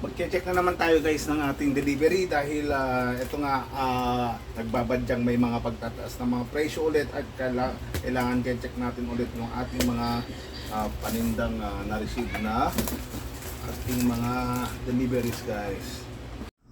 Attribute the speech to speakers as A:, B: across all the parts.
A: Magche-check na naman tayo guys ng ating delivery dahil ah, ito nga ah, nagbabadyang may mga pagtataas ng mga presyo ulit at kaila- kailangan check natin ulit yung ating mga ah, panindang ah, na-receive na ating mga deliveries guys.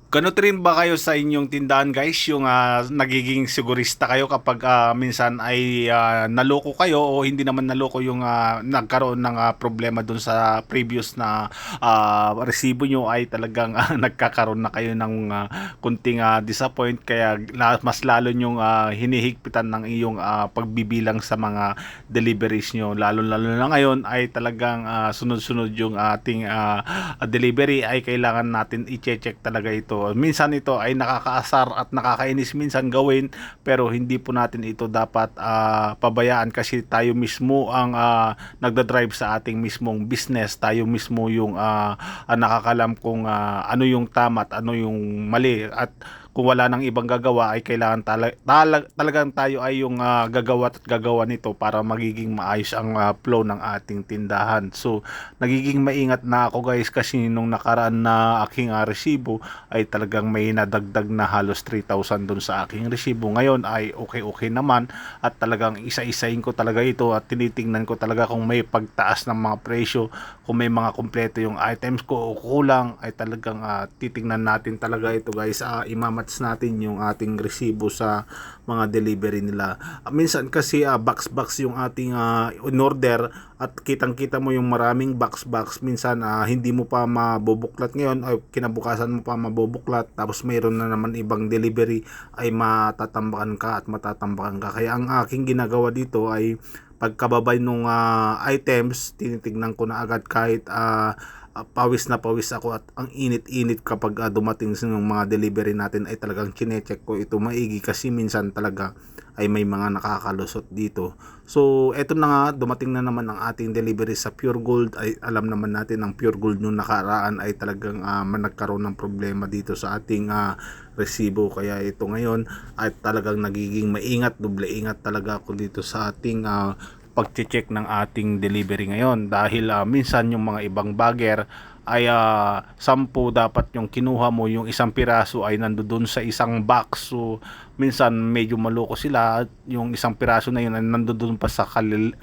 A: Ganito rin ba kayo sa inyong tindahan guys? Yung ah, nagiging sigurista kayo kapag ah, minsan ay ah, naloko kayo o hindi naman naloko yung ah, nagkaroon ng ah, problema dun sa previous na ah, resibo nyo ay talagang ah, nagkakaroon na kayo ng ah, kunting ah, disappoint. Kaya mas lalo nyong ah, hinihigpitan ng iyong ah, pagbibilang sa mga deliveries nyo. Lalo lalo na ngayon ay talagang ah, sunod-sunod yung ating ah, delivery ay kailangan natin i-check talaga ito minsan ito ay nakakaasar at nakakainis minsan gawin pero hindi po natin ito dapat ah, pabayaan kasi tayo mismo ang ah, nagda-drive sa ating mismong business. Tayo mismo yung ah, ah, nakakalam kung ah, ano yung tama at ano yung mali. At kung wala nang ibang gagawa ay kailangan tala- tala- talagang tayo ay yung ah, gagawa at gagawa nito para magiging maayos ang ah, flow ng ating tindahan. So, nagiging maingat na ako guys kasi nung nakaraan na aking ah, resibo ay talagang may nadagdag na halos 3,000 dun sa aking resibo. Ngayon ay okay-okay naman at talagang isa-isahin ko talaga ito at tinitingnan ko talaga kung may pagtaas ng mga presyo, kung may mga kompleto yung items ko o kulang ay talagang ah, titingnan natin talaga ito guys. Uh, imamatch natin yung ating resibo sa mga delivery nila. Ah, minsan kasi ah, box-box yung ating ah, in-order at kitang-kita mo yung maraming box-box. Minsan ah, hindi mo pa mabubuklat ngayon ay kinabukasan mo pa mabubuklat tapos mayroon na naman ibang delivery ay matatambakan ka at matatambakan ka. Kaya ang aking ginagawa dito ay pagkababay nung ah, items, tinitignan ko na agad kahit ah, ah, pawis na pawis ako at ang init-init kapag ah, dumating sa mga delivery natin ay talagang chinecheck ko ito maigi kasi minsan talaga ay may mga nakakalusot dito. So, eto na nga, dumating na naman ang ating delivery sa Pure Gold. Ay, alam naman natin ang Pure Gold nung nakaraan ay talagang man- nagkaroon ng problema dito sa ating ah, resibo. Kaya ito ngayon ay talagang nagiging maingat, doble ingat talaga ako dito sa ating ah, pagche-check ng ating delivery ngayon. Dahil ah, minsan yung mga ibang bagger ay ah, sampu dapat yung kinuha mo yung isang piraso ay nandoon sa isang box. So minsan medyo maloko sila yung isang piraso na yun ay nandoon pa sa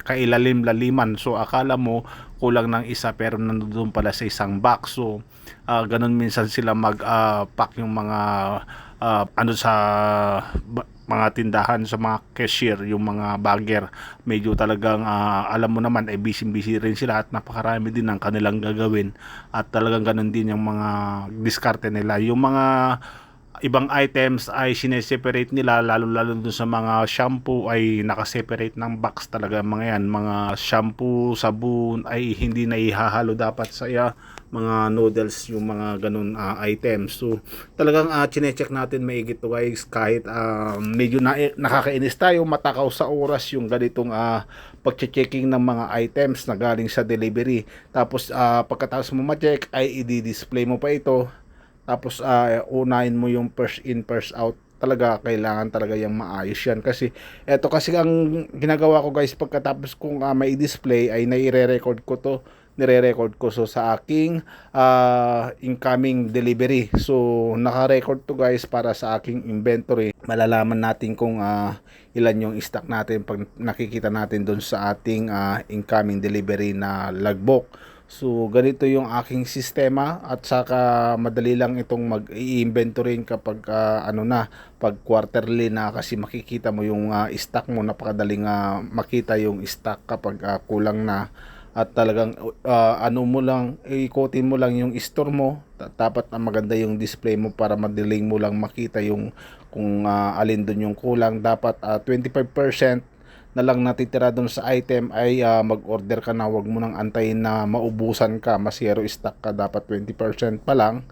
A: kailalim-laliman. So akala mo kulang ng isa pero nandoon pala sa isang box. So ah, ganun minsan sila mag ah, pack yung mga ah, ano sa mga tindahan sa mga cashier, yung mga bagger, medyo talagang ah, alam mo naman ay busy-busy rin sila at napakarami din ang kanilang gagawin. At talagang ganun din yung mga diskarte nila. Yung mga ibang items ay sineseparate nila lalo lalo dun sa mga shampoo ay nakaseparate ng box talaga mga yan. Mga shampoo, sabon ay hindi na ihahalo dapat sa iya mga noodles yung mga ganun ah, items. So talagang uh, chinecheck natin maigit to guys. Kahit ah, medyo na, nakakainis tayo matakaw sa oras yung ganitong uh, pagche-checking ng mga items na galing sa delivery. Tapos ah, pagkatapos mo ma-check ay i-display mo pa ito. Tapos ah, unahin mo yung first in first out. Talaga kailangan talaga yung maayos yan. Kasi eto kasi ang ginagawa ko guys pagkatapos kung ah, may display ay nai-record ko to nire-record ko. So sa aking ah, incoming delivery. So naka-record to guys para sa aking inventory. Malalaman natin kung ah, ilan yung stock natin pag nakikita natin doon sa ating ah, incoming delivery na logbook. So, ganito yung aking sistema at saka madali lang itong mag-i-inventory kapag ah, ano na, pag quarterly na. Kasi makikita mo yung ah, stock mo, napakadaling ah, makita yung stock kapag ah, kulang na at talagang ah, ano mo lang, ikotin mo lang yung store mo, dapat na maganda yung display mo para madaling mo lang makita yung kung ah, alin doon yung kulang, dapat ah, 25% na lang natitira doon sa item ay ah, mag-order ka na. Wag mo nang antayin na maubusan ka. Masiro stock ka. Dapat 20% pa lang.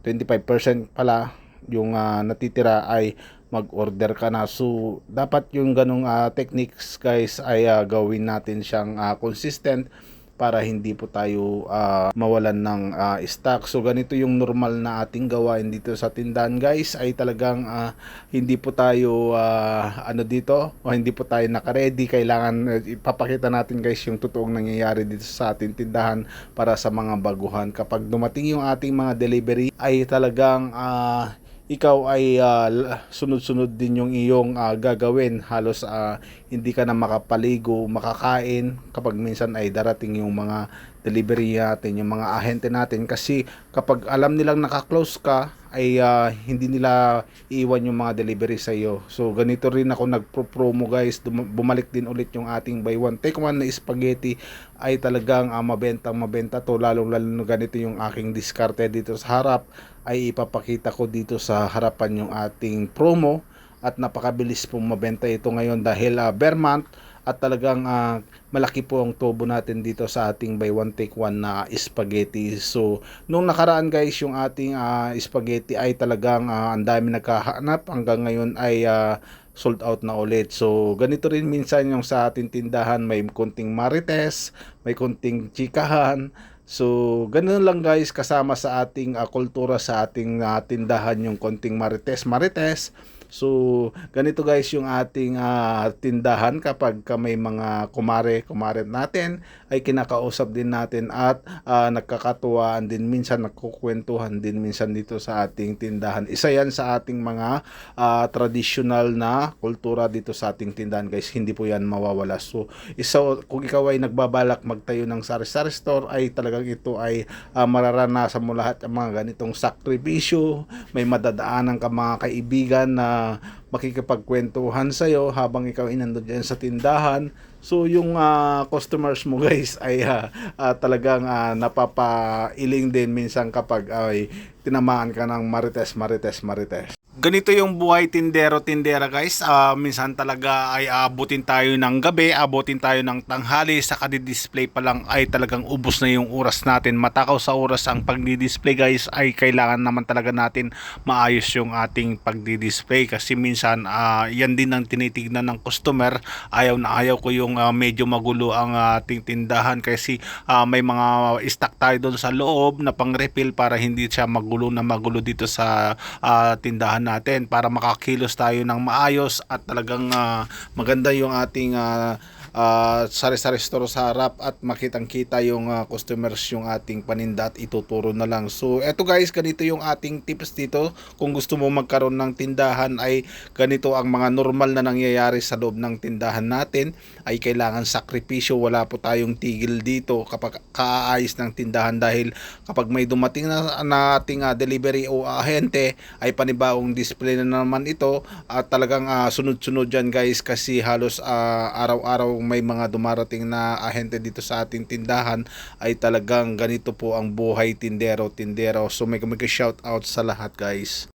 A: 25% pala yung ah, natitira ay mag-order ka na so dapat yung ganong ah, techniques guys ay ah, gawin natin siyang ah, consistent para hindi po tayo ah, mawalan ng ah, stock. So ganito yung normal na ating gawain dito sa tindahan guys ay talagang ah, hindi po tayo ah, ano dito o hindi po tayo nakaredy. Kailangan eh, ipapakita natin guys yung totoong nangyayari dito sa ating tindahan para sa mga baguhan. Kapag dumating yung ating mga delivery ay talagang ah, ikaw ay l- sunod-sunod din yung iyong ah, gagawin. Halos ah, hindi ka na makapaligo, makakain kapag minsan ay darating yung mga delivery natin, yung mga ahente natin. Kasi kapag alam nilang naka-close ka, ay ah, hindi nila iiwan yung mga delivery sa iyo. So ganito rin ako nagpo-promo guys. Bumalik din ulit yung ating buy one take one na spaghetti ay talagang ah, mabentang mabenta to lalong lalo na ganito yung aking diskarte dito sa harap ay ipapakita ko dito sa harapan yung ating promo at napakabilis pong mabenta ito ngayon dahil uh, bear month at talagang ah, malaki po ang tubo natin dito sa ating buy one take one na spaghetti. So nung nakaraan guys yung ating ah, spaghetti ay talagang ah, ang dami nagkahanap hanggang ngayon ay ah, sold out na ulit. So ganito rin minsan yung sa ating tindahan may konting marites, may konting chikahan. So, ganun lang guys kasama sa ating ah, kultura sa ating ah, tindahan yung konting marites marites. So, ganito guys yung ating ah, tindahan kapag ka may mga kumare, kumare natin ay kinakausap din natin at ah, nagkakatuwaan din minsan nagkukwentuhan din minsan dito sa ating tindahan. Isa yan sa ating mga ah, traditional na kultura dito sa ating tindahan guys. Hindi po yan mawawala. So, isa kung ikaw ay nagbabalak magtayo ng sari-sari store ay talagang ito ay ah, mararanasan mo lahat ang mga ganitong sakripisyo. May madadaanan ka mga kaibigan na makikipagkwentuhan sa'yo habang ikaw ay nandun dyan sa tindahan. So yung ah, customers mo guys ay ah, ah, talagang ah, napapailing din minsan kapag ay tinamaan ka ng marites, marites, marites. Ganito yung buhay tindero tindera guys. Ah, minsan talaga ay abutin tayo ng gabi, abutin tayo ng tanghali sa display pa lang ay talagang ubos na yung oras natin. Matakaw sa oras ang pagdi-display guys ay kailangan naman talaga natin maayos yung ating pagdi-display kasi minsan ah, yan din ang tinitignan ng customer. Ayaw na ayaw ko yung ah, medyo magulo ang ating tindahan kasi ah, may mga stock tayo doon sa loob na pang refill para hindi siya magulo na magulo dito sa ah, tindahan natin para makakilos tayo ng maayos at talagang ah, maganda yung ating ah, ah, sari-sari store sa harap at makitang kita yung ah, customers yung ating paninda at ituturo na lang. So eto guys, ganito yung ating tips dito. Kung gusto mo magkaroon ng tindahan ay ganito ang mga normal na nangyayari sa loob ng tindahan natin ay kailangan sakripisyo. Wala po tayong tigil dito kapag kaayos ng tindahan dahil kapag may dumating na, na ating ah, delivery o ahente ay panibawang display na naman ito at talagang ah, sunod-sunod dyan guys kasi halos ah, araw-araw may mga dumarating na ahente dito sa ating tindahan ay talagang ganito po ang buhay tindero tindero. So may shout out sa lahat guys